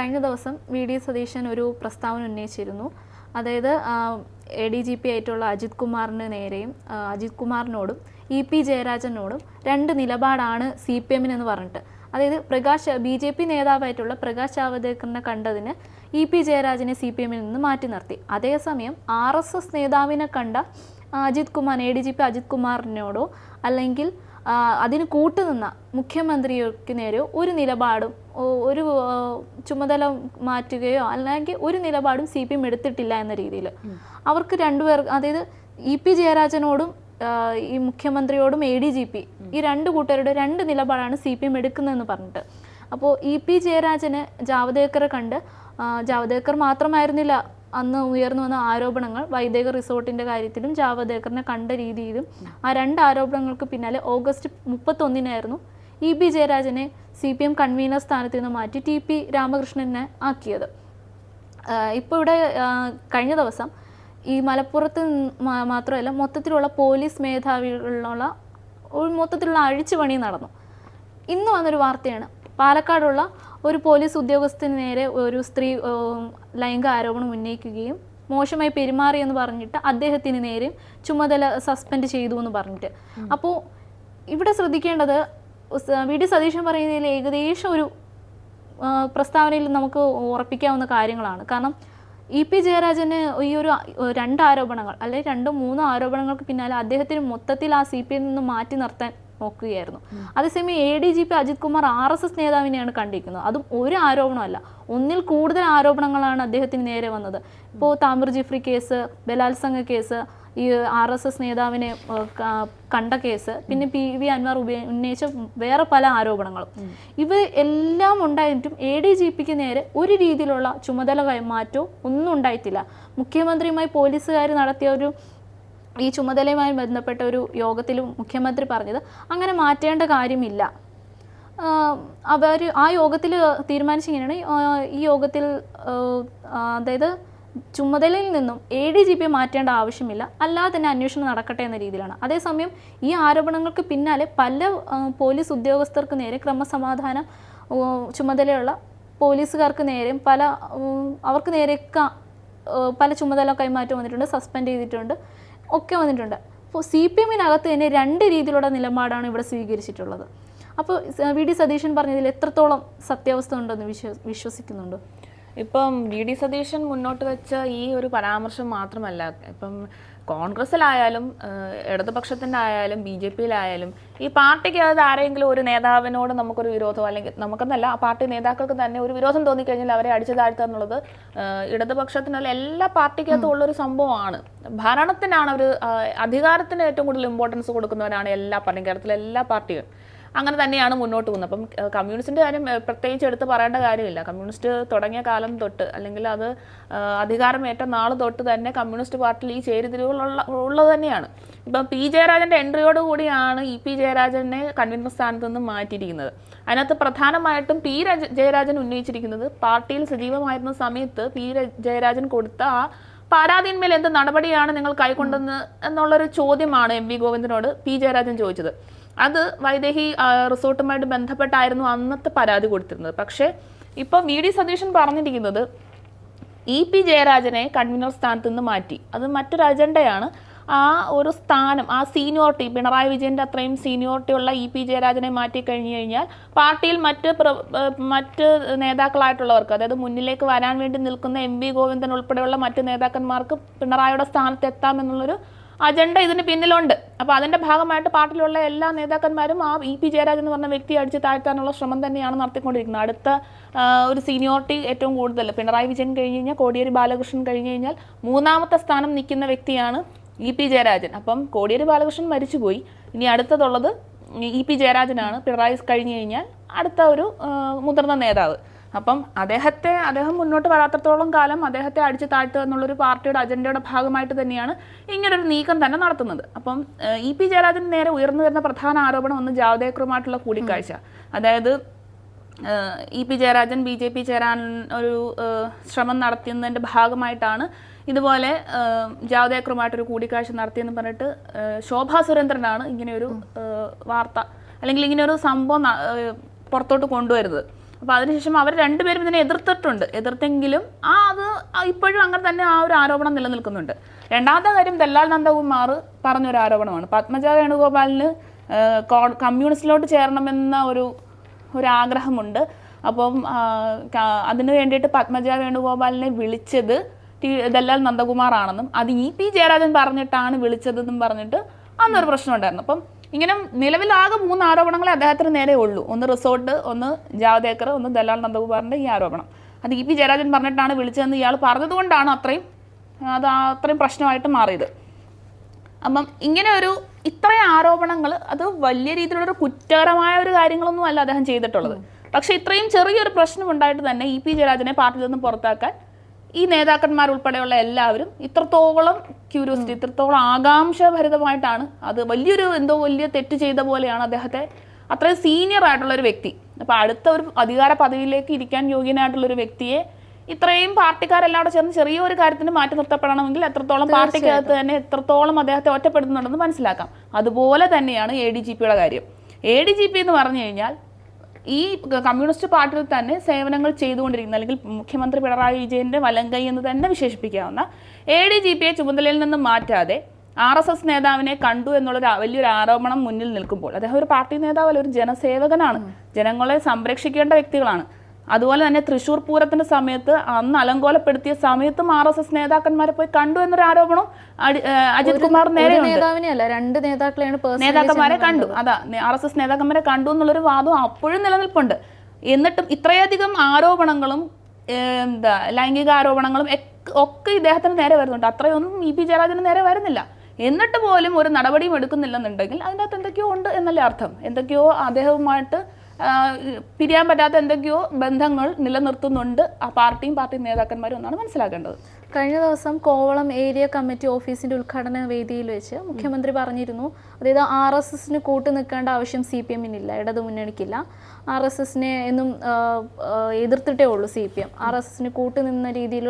കഴിഞ്ഞ ദിവസം V D Satheesan ഒരു പ്രസ്താവന ഉന്നയിച്ചിരുന്നു. അതായത് എ ഡി ജി പി ആയിട്ടുള്ള അജിത് കുമാറിന് നേരെയും അജിത് കുമാറിനോടും ഇ പി ജയരാജനോടും രണ്ട് നിലപാടാണ് സി പി എമ്മിനെന്ന് പറഞ്ഞിട്ട്. അതായത് പ്രകാശ് ബി ജെ പി നേതാവായിട്ടുള്ള പ്രകാശ് ജാവദേക്കറിനെ കണ്ടതിന് ഇ പി ജയരാജനെ സി പി എമ്മിൽ നിന്ന് മാറ്റി നിർത്തി. അതേസമയം ആർ എസ് എസ് നേതാവിനെ കണ്ട Ajith Kumar A D G P Ajith കുമാറിനോടോ അല്ലെങ്കിൽ അതിന് കൂട്ടുനിന്ന മുഖ്യമന്ത്രിക്ക് നേരെയോ ഒരു നിലപാടും ഒരു ചുമതല മാറ്റുകയോ അല്ലെങ്കിൽ ഒരു നിലപാടും സി പി എം എടുത്തിട്ടില്ല എന്ന രീതിയിൽ. അവർക്ക് രണ്ടുപേർ അതായത് ഇ പി ജയരാജനോടും ഈ മുഖ്യമന്ത്രിയോടും എ ഡി ജി പി ഈ രണ്ട് കൂട്ടരുടെ രണ്ട് നിലപാടാണ് സി പി എം എടുക്കുന്നതെന്ന് പറഞ്ഞിട്ട്. അപ്പോൾ ഇ പി ജയരാജന് ജാവദേക്കറെ കണ്ട് ജാവദേക്കർ മാത്രമായിരുന്നില്ല അന്ന് ഉയർന്നു വന്ന ആരോപണങ്ങൾ വൈദേക റിസോർട്ടിന്റെ കാര്യത്തിലും ജാവദേക്കറിനെ കണ്ട രീതിയിലും ആ രണ്ട് ആരോപണങ്ങൾക്ക് പിന്നാലെ ഓഗസ്റ്റ് മുപ്പത്തൊന്നിനായിരുന്നു ഇ ബി ജയരാജനെ സി പി എം കൺവീനർ സ്ഥാനത്ത് നിന്ന് മാറ്റി ടി പി രാമകൃഷ്ണനെ ആക്കിയത്. ഇപ്പോൾ ഇവിടെ കഴിഞ്ഞ ദിവസം ഈ മലപ്പുറത്ത് മാത്രമല്ല മൊത്തത്തിലുള്ള പോലീസ് മേധാവികളിലുള്ള ഒരു മൊത്തത്തിലുള്ള അഴിച്ചുപണി നടന്നു. ഇന്ന് വന്നൊരു വാർത്തയാണ്. പാലക്കാടുള്ള ഒരു പോലീസ് ഉദ്യോഗസ്ഥന് നേരെ ഒരു സ്ത്രീ ലൈംഗിക ആരോപണം ഉന്നയിക്കുകയും മോശമായി പെരുമാറിയെന്ന് പറഞ്ഞിട്ട് അദ്ദേഹത്തിന് നേരെയും ചുമതല സസ്പെൻഡ് ചെയ്തു എന്ന് പറഞ്ഞിട്ട്. അപ്പോൾ ഇവിടെ ശ്രദ്ധിക്കേണ്ടത് വി ഡി സതീശൻ പറയുന്നതിൽ ഏകദേശം ഒരു പ്രസ്താവനയിൽ നമുക്ക് ഉറപ്പിക്കാവുന്ന കാര്യങ്ങളാണ്. കാരണം ഇ പി ജയരാജന് ഈ ഒരു രണ്ട് ആരോപണങ്ങൾ അല്ലെങ്കിൽ രണ്ടോ മൂന്നോ ആരോപണങ്ങൾക്ക് പിന്നാലെ അദ്ദേഹത്തിന് മൊത്തത്തിൽ ആ സി പി എം നിന്ന് മാറ്റി നിർത്താൻ നോക്കുകയായിരുന്നു. അതേസമയം A D G P Ajith Kumar R S S നേതാവിനെയാണ് കണ്ടിരിക്കുന്നത്. അതും ഒരു ആരോപണമല്ല. ഒന്നിൽ കൂടുതൽ ആരോപണങ്ങളാണ് അദ്ദേഹത്തിന് നേരെ വന്നത്. ഇപ്പോൾ താമർ ജിഫ്രി കേസ് ബലാത്സംഗ കേസ് ഈ ആർ എസ് എസ് നേതാവിനെ കണ്ട കേസ് പിന്നെ പി വി അൻവർ ഉന്നയിച്ച വേറെ പല ആരോപണങ്ങളും. ഇവ എല്ലാം ഉണ്ടായിട്ടും എ ഡി ജി പിക്ക് നേരെ ഒരു രീതിയിലുള്ള ചുമതല കൈമാറ്റവും ഒന്നും ഉണ്ടായിട്ടില്ല. മുഖ്യമന്ത്രിയുമായി പോലീസുകാർ നടത്തിയ ഒരു ഈ ചുമതലയുമായി ബന്ധപ്പെട്ട ഒരു യോഗത്തിൽ മുഖ്യമന്ത്രി പറഞ്ഞത് അങ്ങനെ മാറ്റേണ്ട കാര്യമില്ല. അവർ ആ യോഗത്തിൽ തീരുമാനിച്ചിങ്ങനെയാണ് ഈ യോഗത്തിൽ അതായത് ചുമതലയിൽ നിന്നും എ ഡി ജി പി മാറ്റേണ്ട ആവശ്യമില്ല. അല്ലാതെ തന്നെ അന്വേഷണം നടക്കട്ടെ എന്ന രീതിയിലാണ്. അതേസമയം ഈ ആരോപണങ്ങൾക്ക് പിന്നാലെ പല പോലീസ് ഉദ്യോഗസ്ഥർക്ക് നേരെ ക്രമസമാധാനം ചുമതലയുള്ള പോലീസുകാർക്ക് നേരെയും പല അവർക്ക് നേരെയൊക്കെ പല ചുമതല കൈമാറ്റം വന്നിട്ടുണ്ട് സസ്പെൻഡ് ചെയ്തിട്ടുണ്ട് ഒക്കെ വന്നിട്ടുണ്ട്. അപ്പോൾ സി പി എമ്മിനകത്ത് തന്നെ രണ്ട് രീതിയിലുള്ള നിലപാടാണ് ഇവിടെ സ്വീകരിച്ചിട്ടുള്ളത്. അപ്പോൾ വി. ഡി. സതീശൻ പറഞ്ഞതിൽ എത്രത്തോളം സത്യാവസ്ഥ ഉണ്ടെന്ന് വിശ്വ വിശ്വസിക്കുന്നുണ്ട്? ഇപ്പം വി ഡി സതീശൻ മുന്നോട്ട് വെച്ച ഈ ഒരു പരാമർശം മാത്രമല്ല ഇപ്പം കോൺഗ്രസിലായാലും ഇടതുപക്ഷത്തിന്റെ ആയാലും ബി ജെ പിയിലായാലും ഈ പാർട്ടിക്ക് അത് ആരെങ്കിലും ഒരു നേതാവിനോട് നമുക്കൊരു വിരോധം അല്ലെങ്കിൽ നമുക്കെന്നല്ല ആ പാർട്ടി നേതാക്കൾക്ക് തന്നെ ഒരു വിരോധം തോന്നിക്കഴിഞ്ഞാൽ അവരെ അടിച്ചു താഴ്ത്തുക എന്നുള്ളത് ഇടതുപക്ഷത്തിനല്ല എല്ലാ പാർട്ടിക്കകത്തും ഉള്ളൊരു സംഭവമാണ്. ഭരണത്തിനാണ് അവർ അധികാരത്തിന് ഏറ്റവും കൂടുതൽ ഇമ്പോർട്ടൻസ് കൊടുക്കുന്നവരാണ് എല്ലാ പാർട്ടിയും കേരളത്തിലെ എല്ലാ പാർട്ടിയും. അങ്ങനെ തന്നെയാണ് മുന്നോട്ട് പോകുന്നത്. അപ്പം കമ്മ്യൂണിസ്റ്റിന്റെ കാര്യം പ്രത്യേകിച്ച് എടുത്ത് പറയേണ്ട കാര്യമില്ല. കമ്മ്യൂണിസ്റ്റ് തുടങ്ങിയ കാലം തൊട്ട് അല്ലെങ്കിൽ അത് അധികാരമേറ്റ നാൾ തൊട്ട് തന്നെ കമ്മ്യൂണിസ്റ്റ് പാർട്ടിയിൽ ഈ ചേരിതിരിവുകളുള്ള ഉള്ളത് തന്നെയാണ്. ഇപ്പം പി ജയരാജന്റെ എൻട്രിയോട് കൂടിയാണ് ഇ പി ജയരാജനെ കൺവീനർ സ്ഥാനത്ത് നിന്ന് മാറ്റിയിരിക്കുന്നത്. അതിനകത്ത് പ്രധാനമായിട്ടും പി രജ- ജയരാജൻ ഉന്നയിച്ചിരിക്കുന്നത് പാർട്ടിയിൽ സജീവമായിരുന്ന സമയത്ത് പി ജയരാജൻ കൊടുത്ത ആ പരാതിന്മേൽ എന്ത് നടപടിയാണ് നിങ്ങൾ കൈക്കൊണ്ടെന്ന് എന്നുള്ളൊരു ചോദ്യമാണ് എം വി ഗോവിന്ദനോട് പി ജയരാജൻ ചോദിച്ചത്. അത് വൈദേഹി റിസോർട്ടുമായിട്ട് ബന്ധപ്പെട്ടായിരുന്നു അന്നത്തെ പരാതി കൊടുത്തിരുന്നത്. പക്ഷേ ഇപ്പം വി ഡി സതീശൻ പറഞ്ഞിരിക്കുന്നത് ഇ പി ജയരാജനെ കൺവീനർ സ്ഥാനത്ത് നിന്ന് മാറ്റി. അത് മറ്റൊരു അജണ്ടയാണ്. ആ ഒരു സ്ഥാനം ആ സീനിയോറിറ്റി പിണറായി വിജയന്റെ അത്രയും സീനിയോറിറ്റി ഉള്ള ഇ പി ജയരാജനെ മാറ്റി കഴിഞ്ഞു കഴിഞ്ഞാൽ പാർട്ടിയിൽ മറ്റ് മറ്റ് നേതാക്കളായിട്ടുള്ളവർക്ക് അതായത് മുന്നിലേക്ക് വരാൻ വേണ്ടി നിൽക്കുന്ന എം വി ഗോവിന്ദൻ ഉൾപ്പെടെയുള്ള മറ്റ് നേതാക്കന്മാർക്ക് പിണറായിയുടെ സ്ഥാനത്ത് എത്താമെന്നുള്ളൊരു അജണ്ട ഇതിന് പിന്നിലുണ്ട്. അപ്പോൾ അതിന്റെ ഭാഗമായിട്ട് പാർട്ടിയിലുള്ള എല്ലാ നേതാക്കന്മാരും ആ ഇ പി ജയരാജൻ എന്ന് പറഞ്ഞ വ്യക്തിയെ അടിച്ച് താഴ്ത്താനുള്ള ശ്രമം തന്നെയാണ് നടത്തിക്കൊണ്ടിരിക്കുന്നത്. അടുത്ത ഒരു സീനിയോറിറ്റി ഏറ്റവും കൂടുതൽ. പിണറായി വിജയൻ കഴിഞ്ഞ് കഴിഞ്ഞാൽ കോടിയേരി ബാലകൃഷ്ണൻ കഴിഞ്ഞ് കഴിഞ്ഞാൽ മൂന്നാമത്തെ സ്ഥാനം നിൽക്കുന്ന വ്യക്തിയാണ് ഇ പി ജയരാജൻ. അപ്പം കോടിയേരി ബാലകൃഷ്ണൻ മരിച്ചുപോയി. ഇനി അടുത്തതുള്ളത് ഇ പി ജയരാജനാണ്. പിണറായി കഴിഞ്ഞ് കഴിഞ്ഞാൽ അടുത്ത ഒരു മുതിർന്ന നേതാവ്. അപ്പം അദ്ദേഹത്തെ അദ്ദേഹം മുന്നോട്ട് വരാത്തത്തോളം കാലം അദ്ദേഹത്തെ അടിച്ചു താഴ്ത്തുക എന്നുള്ളൊരു പാർട്ടിയുടെ അജണ്ടയുടെ ഭാഗമായിട്ട് തന്നെയാണ് ഇങ്ങനൊരു നീക്കം തന്നെ നടത്തുന്നത്. അപ്പം ഇ പി ജയരാജന് നേരെ ഉയർന്നു വരുന്ന പ്രധാന ആരോപണം ഒന്ന് ജാവദേക്കറുമായിട്ടുള്ള കൂടിക്കാഴ്ച. അതായത് E P Jayarajan B J P ചേരാൻ ഒരു ശ്രമം നടത്തുന്നതിന്റെ ഭാഗമായിട്ടാണ് ഇതുപോലെ ജാവദേക്കറുമായിട്ടൊരു കൂടിക്കാഴ്ച നടത്തിയെന്ന് പറഞ്ഞിട്ട് ശോഭാ സുരേന്ദ്രനാണ് ഇങ്ങനെയൊരു വാർത്ത അല്ലെങ്കിൽ ഇങ്ങനെയൊരു സംഭവം പുറത്തോട്ട് കൊണ്ടുവരുന്നത്. അപ്പോൾ അതിനുശേഷം അവർ രണ്ടുപേരും ഇതിനെ എതിർത്തിട്ടുണ്ട്. എതിർത്തെങ്കിലും ആ അത് ഇപ്പോഴും അങ്ങനെ തന്നെ ആ ഒരു ആരോപണം നിലനിൽക്കുന്നുണ്ട്. രണ്ടാമത്തെ കാര്യം ദല്ലാൽ നന്ദകുമാർ പറഞ്ഞൊരു ആരോപണമാണ്. പത്മജ വേണുഗോപാലിന് കമ്മ്യൂണിസ്റ്റിലോട്ട് ചേരണമെന്ന ഒരു ഒരു ആഗ്രഹമുണ്ട് അപ്പം അതിന് വേണ്ടിയിട്ട് പത്മജ വേണുഗോപാലിനെ വിളിച്ചത് ടി ദല്ലാൽ നന്ദകുമാറാണെന്നും അത് ഇ പി ജയരാജൻ പറഞ്ഞിട്ടാണ് വിളിച്ചതെന്നും പറഞ്ഞിട്ട് അന്നൊരു പ്രശ്നം ഉണ്ടായിരുന്നു അപ്പം ഇങ്ങനെ നിലവിലാകെ മൂന്ന് ആരോപണങ്ങളെ അദ്ദേഹത്തിന് നേരെ ഉള്ളൂ. ഒന്ന് റിസോർട്ട് ഒന്ന് ജാവദേക്കർ ഒന്ന് ദലാൽ നന്ദകുമാറിന്റെ ഈ ആരോപണം. അത് ഇ പി ജയരാജൻ പറഞ്ഞിട്ടാണ് വിളിച്ചതെന്ന് ഇയാൾ പറഞ്ഞതുകൊണ്ടാണ് അത്രയും അത് അത്രയും പ്രശ്നമായിട്ട് മാറിയത്. അപ്പം ഇങ്ങനെ ഒരു ഇത്രയും ആരോപണങ്ങൾ അത് വലിയ രീതിയിലുള്ള കുറ്റകരമായ ഒരു കാര്യങ്ങളൊന്നും അല്ല അദ്ദേഹം ചെയ്തിട്ടുള്ളത്. പക്ഷേ ഇത്രയും ചെറിയൊരു പ്രശ്നം ഉണ്ടായിട്ട് തന്നെ ഇ പി ജയരാജനെ പാർട്ടിയിൽ നിന്ന് പുറത്താക്കാൻ ഈ നേതാക്കന്മാർ ഉൾപ്പെടെയുള്ള എല്ലാവരും ഇത്രത്തോളം ക്യൂരിയോസിറ്റി ഇത്രത്തോളം ആകാംക്ഷഭരിതമായിട്ടാണ് അത് വലിയൊരു എന്തോ വലിയ തെറ്റ് ചെയ്ത പോലെയാണ് അദ്ദേഹത്തെ അത്രയും സീനിയർ ആയിട്ടുള്ള ഒരു വ്യക്തി. അപ്പോൾ അടുത്ത ഒരു അധികാര പദവിയിലേക്ക് ഇരിക്കാൻ യോഗ്യനായിട്ടുള്ള ഒരു വ്യക്തിയെ ഇത്രയും പാർട്ടിക്കാരെല്ലാം കൂടെ ചേർന്ന് ചെറിയൊരു കാര്യത്തിന് മാറ്റി നിർത്തപ്പെടണമെങ്കിൽ എത്രത്തോളം പാർട്ടിക്കകത്ത് തന്നെ എത്രത്തോളം അദ്ദേഹത്തെ ഒറ്റപ്പെടുത്തുന്നുണ്ടെന്ന് മനസ്സിലാക്കാം. അതുപോലെ തന്നെയാണ് എ ഡി ജി പിയുടെ കാര്യം. എ ഡി ജി പി എന്ന് പറഞ്ഞു കഴിഞ്ഞാൽ ഈ കമ്മ്യൂണിസ്റ്റ് പാർട്ടിയിൽ തന്നെ സേവനങ്ങൾ ചെയ്തുകൊണ്ടിരിക്കുന്ന അല്ലെങ്കിൽ മുഖ്യമന്ത്രി പിണറായി വിജയന്റെ വലങ്കൈ എന്ന് തന്നെ വിശേഷിപ്പിക്കാവുന്ന എ ഡി ജി പിയെ ചുമതലയിൽ നിന്ന് മാറ്റാതെ ആർ എസ് എസ് നേതാവിനെ കണ്ടു എന്നുള്ള വലിയൊരു ആരോപണം മുന്നിൽ നിൽക്കുമ്പോൾ അദ്ദേഹം ഒരു പാർട്ടി നേതാവല്ല ഒരു ജനസേവകനാണ്. ജനങ്ങളെ സംരക്ഷിക്കേണ്ട വ്യക്തികളാണ്. അതുപോലെ തന്നെ തൃശൂർ പൂരത്തിന്റെ സമയത്ത് അന്ന് അലങ്കോലപ്പെടുത്തിയ സമയത്തും ആർ എസ് എസ് നേതാക്കന്മാരെ പോയി കണ്ടു എന്നൊരു ആരോപണം അജിത് കുമാർ നേരെ രണ്ട് നേതാക്കളെയാണ് നേതാക്കന്മാരെ കണ്ടു. അതാ ആർ എസ് എസ് നേതാക്കന്മാരെ കണ്ടു എന്നുള്ളൊരു വാദം അപ്പോഴും നിലനിൽപ്പുണ്ട്. എന്നിട്ടും ഇത്രയധികം ആരോപണങ്ങളും എന്താ ലൈംഗിക ആരോപണങ്ങളും ഒക്കെ ഇദ്ദേഹത്തിന് നേരെ വരുന്നുണ്ട്. അത്രയൊന്നും ഇ പി ജയരാജന് നേരെ വരുന്നില്ല. എന്നിട്ട് പോലും ഒരു നടപടിയും എടുക്കുന്നില്ലെന്നുണ്ടെങ്കിൽ അതിന്റെ അകത്ത് എന്തൊക്കെയോ ഉണ്ട് എന്നല്ലേ അർത്ഥം. എന്തൊക്കെയോ അദ്ദേഹവുമായിട്ട് പിരിയാൻ പറ്റാത്ത എന്തൊക്കെയോ ബന്ധങ്ങൾ നിലനിർത്തുന്നുണ്ട്. ആ പാർട്ടിയും പാർട്ടി നേതാക്കന്മാരും എന്നാണ് മനസ്സിലാക്കേണ്ടത്. കഴിഞ്ഞ ദിവസം കോവളം ഏരിയ കമ്മിറ്റി ഓഫീസിന്റെ ഉദ്ഘാടന വേദിയിൽ വെച്ച് മുഖ്യമന്ത്രി പറഞ്ഞിരുന്നു അതായത് ആർ എസ് എസിന് കൂട്ടു നിൽക്കേണ്ട ആവശ്യം സി പി എമ്മിനില്ല ഇടതു മുന്നണിക്കില്ല. ആർ എസ് എസിനെ എന്നും എതിർത്തിട്ടേ ഉള്ളൂ C P M. R S എസിന് കൂട്ടു നിന്ന രീതിയിൽ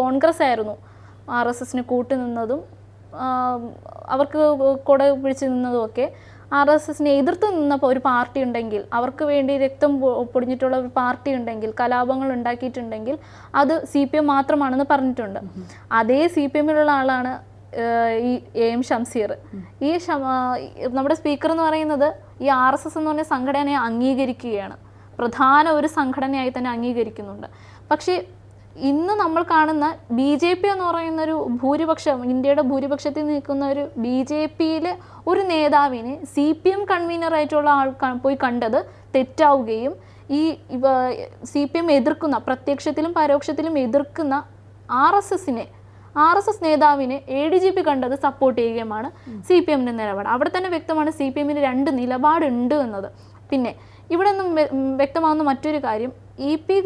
കോൺഗ്രസ് ആയിരുന്നു ആർ എസ് എസിന് കൂട്ടു നിന്നതും അവർക്ക് കൊട പിടിച്ചു നിന്നതും ഒക്കെ ആർ എസ് എസിനെ എതിർത്ത് നിന്ന ഒരു പാർട്ടി ഉണ്ടെങ്കിൽ അവർക്ക് വേണ്ടി രക്തം പൊടിഞ്ഞിട്ടുള്ള ഒരു പാർട്ടി ഉണ്ടെങ്കിൽ കലാപങ്ങൾ ഉണ്ടാക്കിയിട്ടുണ്ടെങ്കിൽ അത് സി പി എം മാത്രമാണെന്ന് പറഞ്ഞിട്ടുണ്ട്. അതേ സി പി എമ്മിലുള്ള ആളാണ് ഈ എ എം ഷംസീർ ഈ നമ്മുടെ സ്പീക്കർ എന്ന് പറയുന്നത് ഈ ആർ എസ് എസ് എന്ന് പറഞ്ഞ സംഘടനയെ അംഗീകരിക്കുകയാണ്. പ്രധാന ഒരു സംഘടനയായി തന്നെ അംഗീകരിക്കുന്നുണ്ട്. പക്ഷേ ഇന്ന് നമ്മൾ കാണുന്ന ബി ജെ പി എന്ന് പറയുന്ന ഒരു ഭൂരിപക്ഷം ഇന്ത്യയുടെ ഭൂരിപക്ഷത്തിൽ നിൽക്കുന്ന ഒരു ബി ജെ പിയിലെ ഒരു നേതാവിനെ സി പി എം കൺവീനറായിട്ടുള്ള ആൾ പോയി കണ്ടത് തെറ്റാവുകയും ഈ സി പി എം എതിർക്കുന്ന പ്രത്യക്ഷത്തിലും പരോക്ഷത്തിലും എതിർക്കുന്ന ആർ എസ് എസിനെ ആർ എസ് എസ് നേതാവിനെ എ ഡി ജി പി കണ്ടത് സപ്പോർട്ട് ചെയ്യുകയുമാണ് സി പി എമ്മിന്റെ നിലപാട്. അവിടെ തന്നെ വ്യക്തമാണ് സി പി എമ്മിന് രണ്ട് നിലപാടുണ്ട് എന്നത്. പിന്നെ ഇവിടെ നിന്നും വ്യക്തമാകുന്ന മറ്റൊരു കാര്യം ഇ പി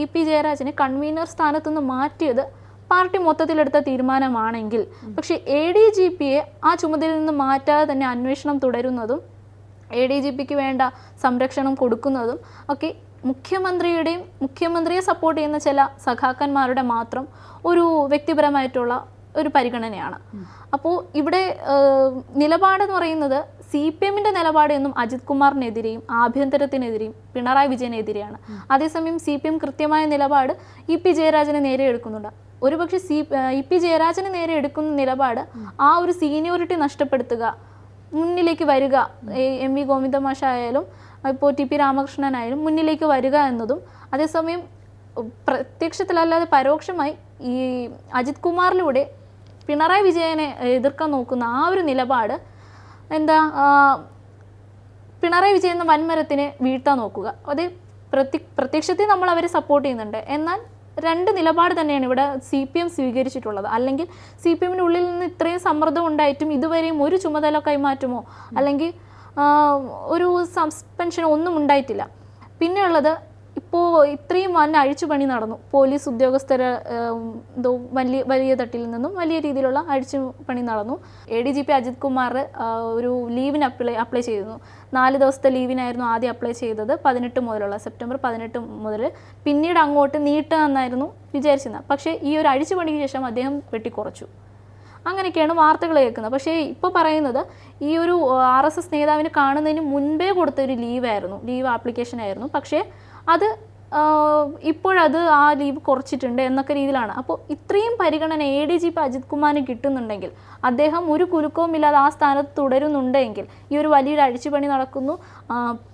ഇ പി ജയരാജനെ കൺവീനർ സ്ഥാനത്തു നിന്ന് മാറ്റിയത് പാർട്ടി മൊത്തത്തിലെടുത്ത തീരുമാനമാണെങ്കിൽ. പക്ഷേ എ ഡി ജി പിയെ ആ ചുമതലയിൽ നിന്ന് മാറ്റാതെ തന്നെ അന്വേഷണം തുടരുന്നതും എ ഡി ജി പിക്ക് വേണ്ട സംരക്ഷണം കൊടുക്കുന്നതും ഒക്കെ മുഖ്യമന്ത്രിയുടെയും മുഖ്യമന്ത്രിയെ സപ്പോർട്ട് ചെയ്യുന്ന ചില സഖാക്കന്മാരുടെ മാത്രം ഒരു വ്യക്തിപരമായിട്ടുള്ള ഒരു പരിഗണനയാണ്. അപ്പോൾ ഇവിടെ നിലപാടെന്ന് പറയുന്നത് സി പി എമ്മിന്റെ നിലപാട് എന്നും അജിത് കുമാറിനെതിരെയും ആഭ്യന്തരത്തിനെതിരെയും പിണറായി വിജയനെതിരെയാണ്. അതേസമയം സി പി എം കൃത്യമായ നിലപാട് ഇ പി ജയരാജനെ നേരെ എടുക്കുന്നുണ്ട്. ഒരുപക്ഷെ സി ഇ പി ജയരാജന് നേരെ എടുക്കുന്ന നിലപാട് ആ ഒരു സീനിയോറിറ്റി നഷ്ടപ്പെടുത്തുക മുന്നിലേക്ക് വരിക എ- വി ഗോവിന്ദമാഷായാലും ഇപ്പോൾ ടി പി രാമകൃഷ്ണനായാലും മുന്നിലേക്ക് വരിക എന്നതും അതേസമയം പ്രത്യക്ഷത്തിലല്ലാതെ പരോക്ഷമായി ഈ അജിത് കുമാറിലൂടെ പിണറായി വിജയനെ എതിർക്കാൻ നോക്കുന്ന ആ ഒരു നിലപാട് എന്താ പിണറായി വിജയൻ എന്ന വൻമരത്തിനെ വീഴ്ത്താൻ നോക്കുക. അത് പ്രത്യ പ്രത്യക്ഷത്തിൽ നമ്മൾ അവരെ സപ്പോർട്ട് ചെയ്യുന്നുണ്ട്. എന്നാൽ രണ്ട് നിലപാട് തന്നെയാണ് ഇവിടെ സി പി എം സ്വീകരിച്ചിട്ടുള്ളത്. അല്ലെങ്കിൽ സി പി എമ്മിന്റെ ഉള്ളിൽ നിന്ന് ഇത്രയും സമ്മർദ്ദം ഉണ്ടായിട്ടും ഇതുവരെയും ഒരു ചുമതല കൈമാറ്റമോ അല്ലെങ്കിൽ ഒരു സസ്പെൻഷനോ ഒന്നും ഉണ്ടായിട്ടില്ല. പിന്നെയുള്ളത് ഇപ്പോൾ ഇത്രയും വൻ അഴിച്ചുപണി നടന്നു. പോലീസ് ഉദ്യോഗസ്ഥർ എന്തോ വലിയ വലിയ തട്ടിൽ നിന്നും വലിയ രീതിയിലുള്ള അഴിച്ചുപണി നടന്നു. A D G P Ajith Kumar ഒരു ലീവിന് അപ്ലൈ അപ്ലൈ ചെയ്തിരുന്നു. നാല് ദിവസത്തെ ലീവിനായിരുന്നു ആദ്യം അപ്ലൈ ചെയ്തത് പതിനെട്ട് മുതലുള്ള സെപ്റ്റംബർ പതിനെട്ട് മുതൽ. പിന്നീട് അങ്ങോട്ട് നീട്ടുക എന്നായിരുന്നു വിചാരിച്ചിരുന്നത്. പക്ഷേ ഈ ഒരു അഴിച്ചുപണിക്ക് ശേഷം അദ്ദേഹം വെട്ടിക്കുറച്ചു. അങ്ങനെയൊക്കെയാണ് വാർത്തകൾ കേൾക്കുന്നത്. പക്ഷേ ഇപ്പോൾ പറയുന്നത് ഈ ഒരു ആർ എസ് എസ് നേതാവിന് കാണുന്നതിന് മുൻപേ കൊടുത്തൊരു ലീവായിരുന്നു ലീവ് ആപ്ലിക്കേഷൻ ആയിരുന്നു പക്ഷേ അത് ഇപ്പോഴത് ആ ലീവ് കുറച്ചിട്ടുണ്ട് എന്നൊക്കെ രീതിയിലാണ്. അപ്പോൾ ഇത്രയും പരിഗണന A D G P Ajith കുമാറിന് കിട്ടുന്നുണ്ടെങ്കിൽ അദ്ദേഹം ഒരു കുലുക്കവും ഇല്ലാതെ ആ സ്ഥാനത്ത് തുടരുന്നുണ്ടെങ്കിൽ ഈ ഒരു വലിയൊരു അഴിച്ചുപണി നടക്കുന്നു.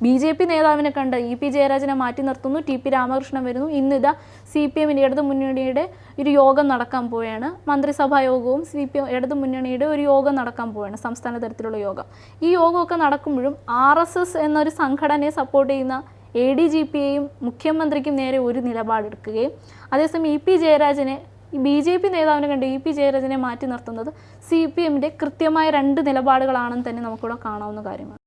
ബി ജെ പി നേതാവിനെ കണ്ട് ഇ പി ജയരാജനെ മാറ്റി നിർത്തുന്നു ടി പി രാമകൃഷ്ണൻ വരുന്നു. ഇന്നിതാ സി പി എമ്മിന്റെ ഇടതു മുന്നണിയുടെ ഒരു യോഗം നടക്കാൻ പോവുകയാണ്. മന്ത്രിസഭാ യോഗവും സി പി എം ഇടതു മുന്നണിയുടെ ഒരു യോഗം നടക്കാൻ പോവുകയാണ് സംസ്ഥാന തലത്തിലുള്ള യോഗം. ഈ യോഗമൊക്കെ നടക്കുമ്പോഴും ആർ എസ് എസ് എന്നൊരു സംഘടനയെ സപ്പോർട്ട് ചെയ്യുന്ന എ ഡി ജി പിയെയും മുഖ്യമന്ത്രിക്കും നേരെ ഒരു നിലപാടെടുക്കുകയും അതേസമയം ഇ പി ജയരാജനെ ബി ജെ പി നേതാവിനെ കണ്ട് ഇ പി ജയരാജനെ മാറ്റി നിർത്തുന്നത് സി പി എമ്മിന്റെ കൃത്യമായ രണ്ട് നിലപാടുകളാണെന്ന് തന്നെ നമുക്കിവിടെ കാണാവുന്ന കാര്യമാണ്.